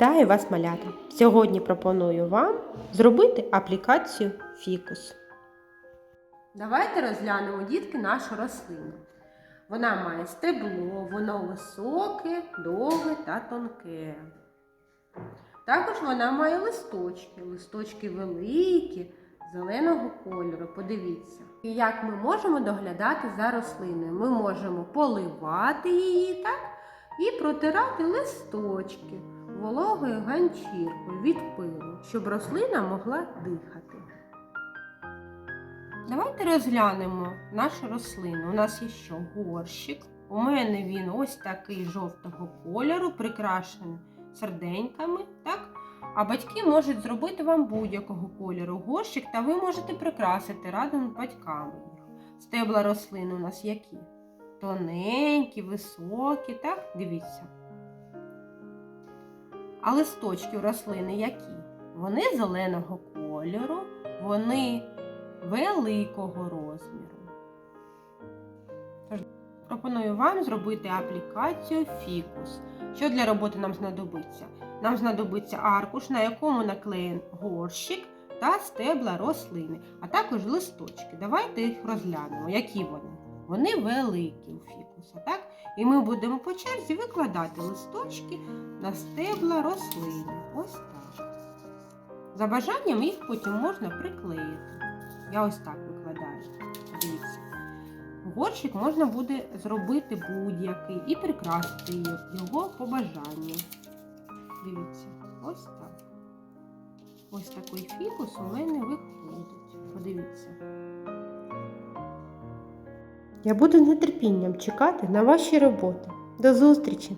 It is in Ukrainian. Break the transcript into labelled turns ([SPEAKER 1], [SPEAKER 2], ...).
[SPEAKER 1] Вітаю вас, малята! Сьогодні пропоную вам зробити аплікацію фікус. Давайте розглянемо, дітки, нашу рослину. Вона має стебло, воно високе, довге та тонке. Також вона має листочки, листочки великі, зеленого кольору. Подивіться. І як ми можемо доглядати за рослиною? Ми можемо поливати її, так? І протирати листочки вологою ганчіркою від пилу, щоб рослина могла дихати. Давайте розглянемо нашу рослину. У нас є що? Горщик. У мене він ось такий жовтого кольору, прикрашений серденьками, так? А батьки можуть зробити вам будь-якого кольору горщик, та ви можете прикрасити разом з батьками. Стебла рослини у нас які? Тоненькі, високі, так? Дивіться. А листочки рослини які? Вони зеленого кольору, вони великого розміру. Тож пропоную вам зробити аплікацію фікус. Що для роботи нам знадобиться? Нам знадобиться аркуш, на якому наклеєн горщик та стебла рослини, а також листочки. Давайте їх розглянемо. Які вони? Вони великі у фікуса, так? І ми будемо по черзі викладати листочки на стебла рослини. Ось так. За бажанням їх потім можна приклеїти. Я ось так викладаю. Дивіться. Горщик можна буде зробити будь-який і прикрасити його по бажанню. Дивіться, ось так. Ось такий фікус у мене виходить. Подивіться. Я буду з нетерпінням чекати на ваші роботи. До зустрічі!